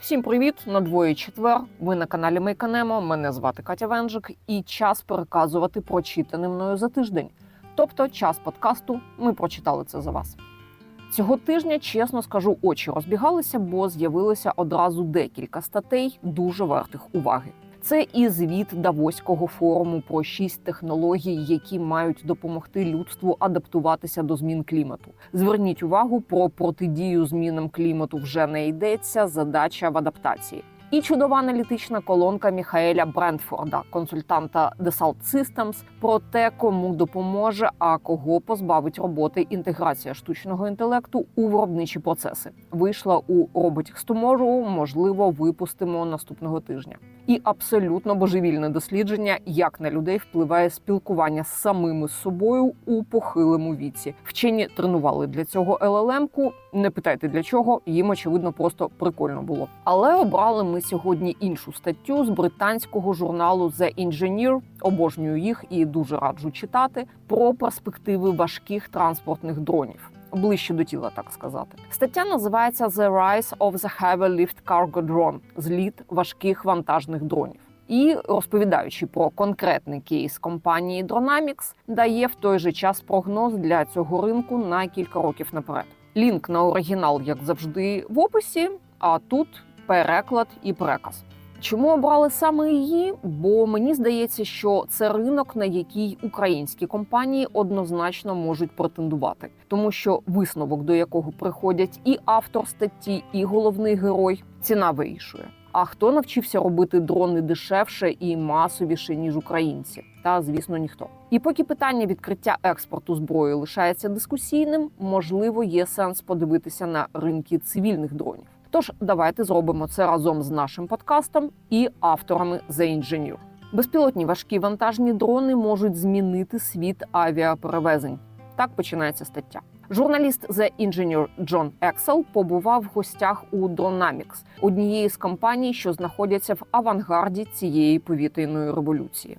Всім привіт! На двоє четвер. Ви на каналі Мейканемо. Мене звати Катя Венжик, і час переказувати прочитане мною за тиждень. Тобто час подкасту. Ми прочитали це за вас. Цього тижня, чесно скажу, очі розбігалися, бо з'явилося одразу декілька статей, дуже вартих уваги. Це і звіт Давоського форуму про шість технологій, які мають допомогти людству адаптуватися до змін клімату. Зверніть увагу про протидію змінам клімату вже не йдеться. Задача в адаптації. І чудова аналітична колонка Міхаеля Брентфорда, консультанта Desalt Systems, про те, кому допоможе, а кого позбавить роботи інтеграція штучного інтелекту у виробничі процеси. Вийшла у Robotics Tomorrow, можливо, випустимо наступного тижня. І абсолютно божевільне дослідження, як на людей впливає спілкування з самими собою у похилому віці. Вчені тренували для цього ЛЛМ-ку. Не питайте для чого, їм очевидно просто прикольно було. Але обрали ми сьогодні іншу статтю з британського журналу The Engineer. Обожнюю їх і дуже раджу читати про перспективи важких транспортних дронів. Ближче до тіла, так сказати. Стаття називається The Rise of the Heavy Lift Cargo Drone – зліт важких вантажних дронів. І розповідаючи про конкретний кейс компанії Dronamics, дає в той же час прогноз для цього ринку на кілька років наперед. Лінк на оригінал, як завжди, в описі. А тут переклад і переказ. Чому обрали саме її? Бо мені здається, що це ринок, на який українські компанії однозначно можуть претендувати, тому що висновок, до якого приходять і автор статті, і головний герой, ціна вирішує. А хто навчився робити дрони дешевше і масовіше ніж українці? Та звісно, ніхто. І поки питання відкриття експорту зброї лишається дискусійним, можливо, є сенс подивитися на ринки цивільних дронів. Тож давайте зробимо це разом з нашим подкастом і авторами The Engineer. Безпілотні важкі вантажні дрони можуть змінити світ авіаперевезень. Так починається стаття. Журналіст The Engineer Джон Ексел побував в гостях у Dronamics, однієї з компаній, що знаходяться в авангарді цієї повітряної революції.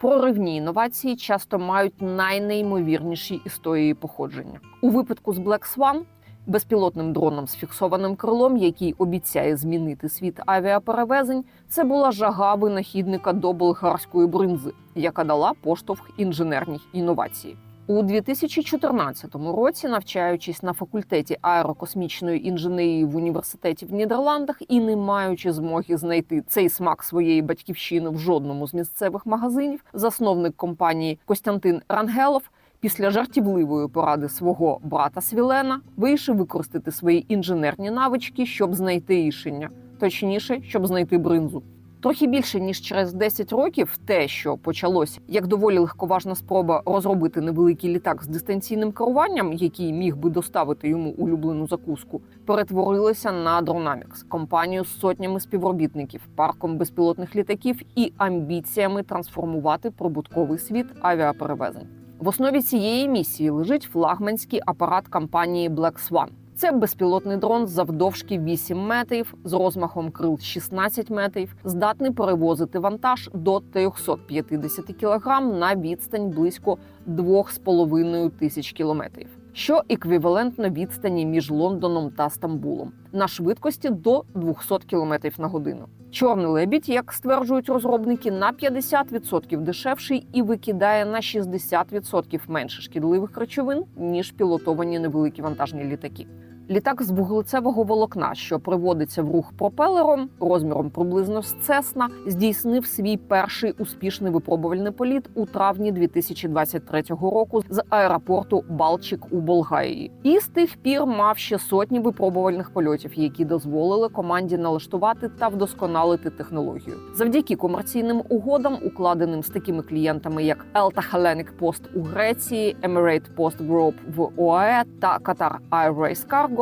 Проривні інновації часто мають найнеймовірніші історії походження. У випадку з Black Swan безпілотним дроном з фіксованим крилом, який обіцяє змінити світ авіаперевезень, це була жага винахідника до болгарської бринзи, яка дала поштовх інженерній інновації. У 2014 році, навчаючись на факультеті аерокосмічної інженерії в університеті в Нідерландах і не маючи змоги знайти цей смак своєї батьківщини в жодному з місцевих магазинів, засновник компанії Костянтин Рангелов після жартівливої поради свого брата Свілена вирішив використати свої інженерні навички, щоб знайти рішення, точніше, щоб знайти бринзу. Трохи більше ніж через 10 років, те, що почалося як доволі легковажна спроба розробити невеликий літак з дистанційним керуванням, який міг би доставити йому улюблену закуску, перетворилося на Dronamics – компанію з сотнями співробітників, парком безпілотних літаків і амбіціями трансформувати прибутковий світ авіаперевезень. В основі цієї місії лежить флагманський апарат компанії Black Swan. Це безпілотний дрон завдовжки 8 метрів з розмахом крил 16 метрів, здатний перевозити вантаж до 350 кг на відстань близько 2,5 тисяч кілометрів, що еквівалентно відстані між Лондоном та Стамбулом на швидкості до 200 км на годину. Чорний лебідь, як стверджують розробники, на 50% дешевший і викидає на 60% менше шкідливих речовин ніж пілотовані невеликі вантажні літаки. Літак з вуглецевого волокна, що приводиться в рух пропелером розміром приблизно з Цесна, здійснив свій перший успішний випробувальний політ у травні 2023 року з аеропорту Балчик у Болгарії. І з тих пір мав ще сотні випробувальних польотів, які дозволили команді налаштувати та вдосконалити технологію. Завдяки комерційним угодам, укладеним з такими клієнтами, як Elta Hellenic Post у Греції, Emirate Post Group в ОАЕ та Qatar Airways Cargo,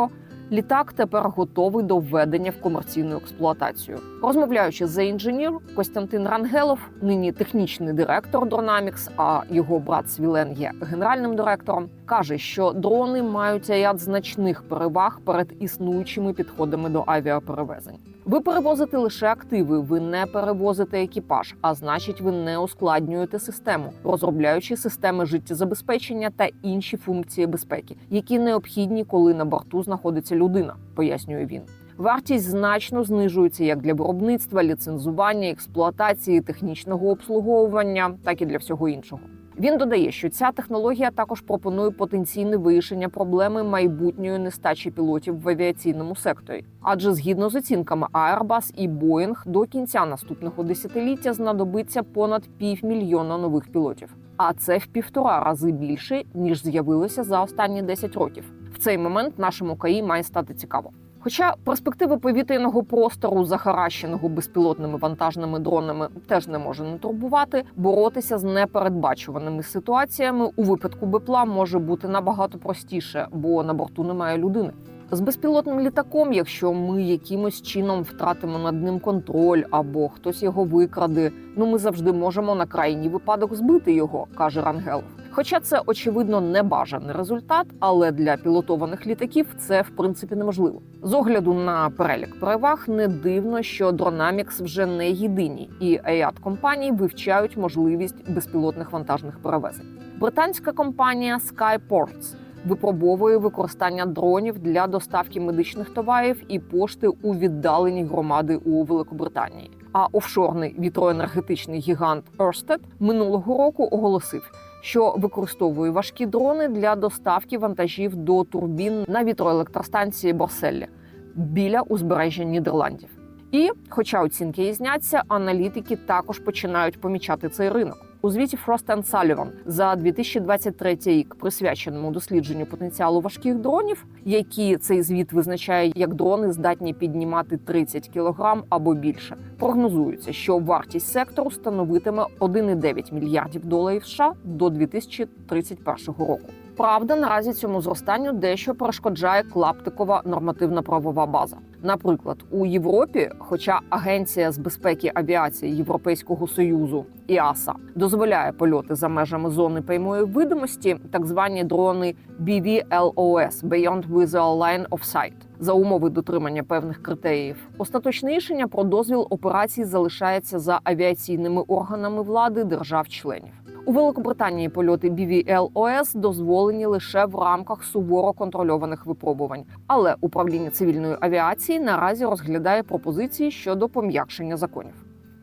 Літак тепер готовий до введення в комерційну експлуатацію. Розмовляючи за інженір, Костянтин Рангелов, нині технічний директор Дронамікс, а його брат Свілен є генеральним директором, каже, що дрони мають ряд значних переваг перед існуючими підходами до авіаперевезень. Ви перевозите лише активи, ви не перевозите екіпаж, а значить, ви не ускладнюєте систему, розробляючи системи життєзабезпечення та інші функції безпеки, які необхідні, коли на борту знаходиться людина, пояснює він. Вартість значно знижується як для виробництва, ліцензування, експлуатації, технічного обслуговування, так і для всього іншого. Він додає, що ця технологія також пропонує потенційне вирішення проблеми майбутньої нестачі пілотів в авіаційному секторі. Адже згідно з оцінками Airbus і Boeing, до кінця наступного десятиліття знадобиться понад півмільйона нових пілотів. А це в півтора рази більше ніж з'явилося за останні 10 років. В цей момент нашому КАІ має стати цікаво. Хоча перспектива повітряного простору, захаращеного безпілотними вантажними дронами, теж не може не турбувати, боротися з непередбачуваними ситуаціями у випадку БПЛА може бути набагато простіше, бо на борту немає людини. З безпілотним літаком, якщо ми якимось чином втратимо над ним контроль або хтось його викраде, ну ми завжди можемо на крайній випадок збити його, каже Рангелов. Хоча це очевидно небажаний результат, але для пілотованих літаків це в принципі неможливо. З огляду на перелік переваг не дивно, що Dronamics вже не єдині, і AIAT компанії вивчають можливість безпілотних вантажних перевезень. Британська компанія Skyports випробовує використання дронів для доставки медичних товарів і пошти у віддалені громади у Великобританії. А офшорний вітроенергетичний гігант Ørsted минулого року оголосив, що використовує важкі дрони для доставки вантажів до турбін на вітроелектростанції Борселлі біля узбережжя Нідерландів. І, хоча оцінки різняться, аналітики також починають помічати цей ринок. У звіті Frost Sullivan за 2023 рік, присвяченому дослідженню потенціалу важких дронів, які цей звіт визначає як дрони здатні піднімати 30 кг або більше. Прогнозується, що вартість сектору становитиме 1,9 мільярдів доларів США до 2031 року. Правда, наразі цьому зростанню дещо перешкоджає клаптикова нормативна правова база. Наприклад, у Європі, хоча Агенція з безпеки авіації Європейського союзу ІАСА дозволяє польоти за межами зони прямої видимості, так звані дрони BVLOS – Beyond Visual Line of Sight, за умови дотримання певних критеріїв. Остаточне рішення про дозвіл операцій залишається за авіаційними органами влади держав-членів. У Великобританії польоти BVLOS дозволені лише в рамках суворо контрольованих випробувань, але управління цивільної авіації наразі розглядає пропозиції щодо пом'якшення законів.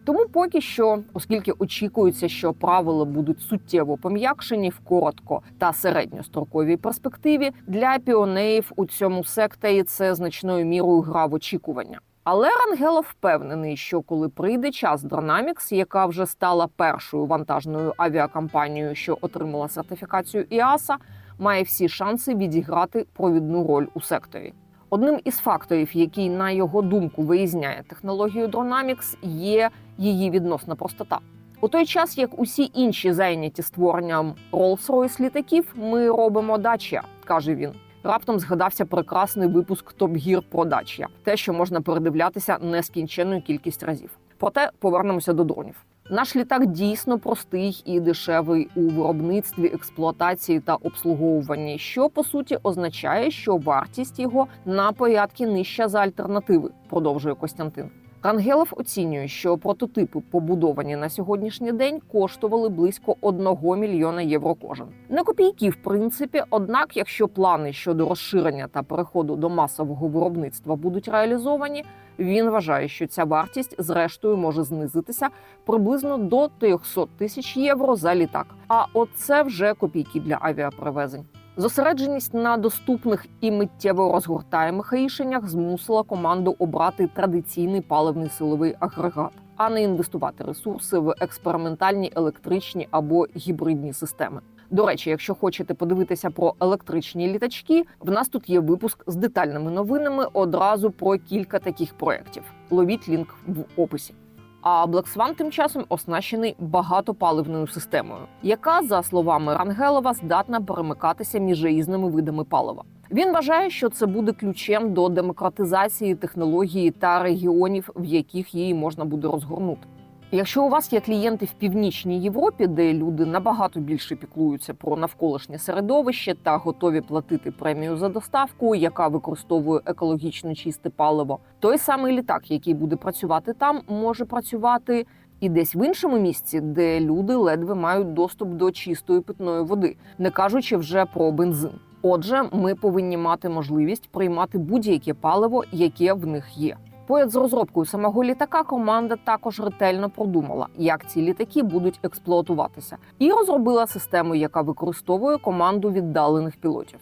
Тому поки що, оскільки очікується, що правила будуть суттєво пом'якшені в коротко та середньостроковій перспективі, для піонеїв у цьому секторі це значною мірою гра в очікування. Але Рангелов впевнений, що коли прийде час Dronamics, яка вже стала першою вантажною авіакомпанією, що отримала сертифікацію ІАСА, має всі шанси відіграти провідну роль у секторі. Одним із факторів, який на його думку виїзняє технологію Dronamics, є її відносна простота. У той час, як усі інші зайняті створенням Rolls-Royce літаків, ми робимо дача, каже він. Раптом згадався прекрасний випуск Топ Гір про те, що можна передивлятися нескінченну кількість разів. Проте повернемося до дронів. Наш літак дійсно простий і дешевий у виробництві, експлуатації та обслуговуванні, що по суті означає, що вартість його на порядки нижча за альтернативи, продовжує Костянтин. Рангелов оцінює, що прототипи, побудовані на сьогоднішній день, коштували близько 1 мільйона євро кожен. Не копійки, в принципі, однак, якщо плани щодо розширення та переходу до масового виробництва будуть реалізовані, він вважає, що ця вартість зрештою може знизитися приблизно до 300 тисяч євро за літак. А оце вже копійки для авіаперевезень. Зосередженість на доступних і миттєво розгортаємих рішеннях змусила команду обрати традиційний паливний силовий агрегат, а не інвестувати ресурси в експериментальні електричні або гібридні системи. До речі, якщо хочете подивитися про електричні літачки, в нас тут є випуск з детальними новинами одразу про кілька таких проєктів. Ловіть лінк в описі. А Black Swan тим часом оснащений багатопаливною системою, яка, за словами Рангелова, здатна перемикатися між різними видами палива. Він вважає, що це буде ключем до демократизації технології та регіонів, в яких її можна буде розгорнути. Якщо у вас є клієнти в північній Європі, де люди набагато більше піклуються про навколишнє середовище та готові платити премію за доставку, яка використовує екологічно чисте паливо, той самий літак, який буде працювати там, може працювати і десь в іншому місці, де люди ледве мають доступ до чистої питної води, не кажучи вже про бензин. Отже, ми повинні мати можливість приймати будь-яке паливо, яке в них є. Поряд з розробкою самого літака команда також ретельно продумала, як ці літаки будуть експлуатуватися, і розробила систему, яка використовує команду віддалених пілотів.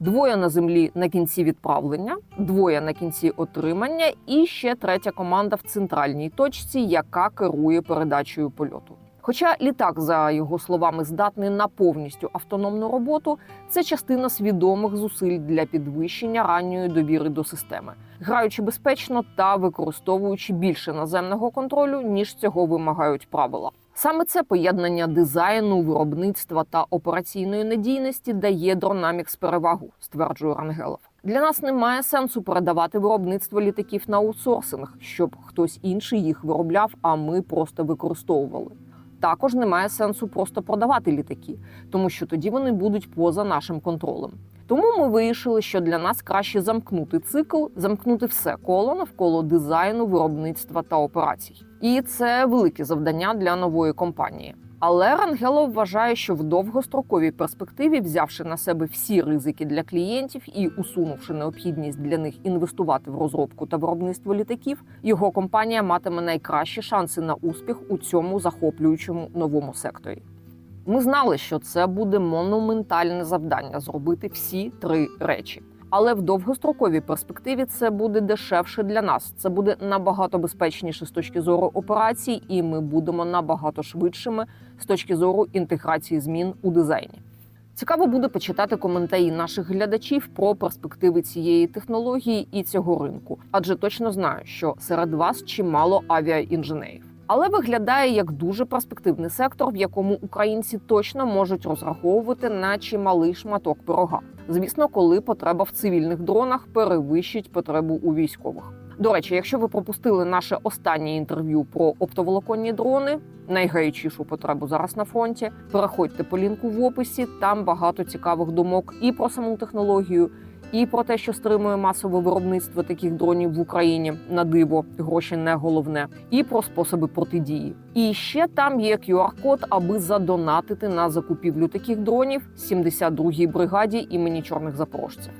Двоє на землі на кінці відправлення, двоє на кінці отримання, і ще третя команда в центральній точці, яка керує передачею польоту. Хоча літак, за його словами, здатний на повністю автономну роботу, це частина свідомих зусиль для підвищення ранньої довіри до системи, граючи безпечно та використовуючи більше наземного контролю, ніж цього вимагають правила. Саме це поєднання дизайну, виробництва та операційної надійності дає Dronamics перевагу, стверджує Рангелов. Для нас немає сенсу передавати виробництво літаків на аутсорсинг, щоб хтось інший їх виробляв, а ми просто використовували. Також немає сенсу просто продавати літаки, тому що тоді вони будуть поза нашим контролем. Тому ми вирішили, що для нас краще замкнути цикл, замкнути все коло навколо дизайну, виробництва та операцій. І це велике завдання для нової компанії. Але Рангелов вважає, що в довгостроковій перспективі, взявши на себе всі ризики для клієнтів і усунувши необхідність для них інвестувати в розробку та виробництво літаків, його компанія матиме найкращі шанси на успіх у цьому захоплюючому новому секторі. Ми знали, що це буде монументальне завдання зробити всі три речі. Але в довгостроковій перспективі це буде дешевше для нас. Це буде набагато безпечніше з точки зору операцій, і ми будемо набагато швидшими з точки зору інтеграції змін у дизайні. Цікаво буде почитати коментарі наших глядачів про перспективи цієї технології і цього ринку, адже точно знаю, що серед вас чимало авіаінженерів. Але виглядає як дуже перспективний сектор, в якому українці точно можуть розраховувати на чималий шматок пирога. Звісно, коли потреба в цивільних дронах перевищить потребу у військових. До речі, якщо ви пропустили наше останнє інтерв'ю про оптоволоконні дрони, найгарячішу потребу зараз на фронті, переходьте по лінку в описі. Там багато цікавих думок і про саму технологію, і про те, що стримує масове виробництво таких дронів в Україні на диво, гроші не головне, і про способи протидії. І ще там є QR-код, аби задонатити на закупівлю таких дронів 72-й бригаді імені чорних запорожців.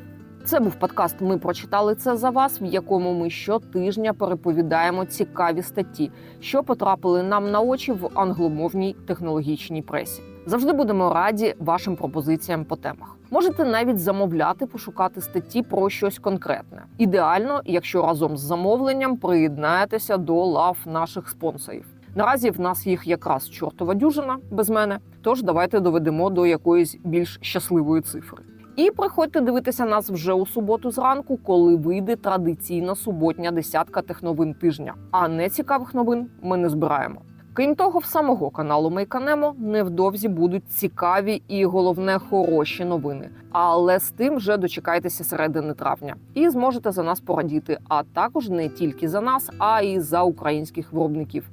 Це був подкаст. Ми прочитали це за вас, в якому ми щотижня переповідаємо цікаві статті, що потрапили нам на очі в англомовній технологічній пресі. Завжди будемо раді вашим пропозиціям по темах. Можете навіть замовляти, пошукати статті про щось конкретне. Ідеально, якщо разом з замовленням приєднаєтеся до лав наших спонсорів. Наразі в нас їх якраз чортова дюжина без мене. Тож давайте доведемо до якоїсь більш щасливої цифри. І приходьте дивитися нас вже у суботу зранку, коли вийде традиційна суботня десятка техновин тижня. А нецікавих новин ми не збираємо. Крім того, в самого каналу Мейканемо невдовзі будуть цікаві і головне хороші новини. Але з тим вже дочекайтеся середини травня і зможете за нас порадіти. А також не тільки за нас, а й за українських виробників.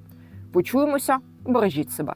Почуємося, бережіть себе.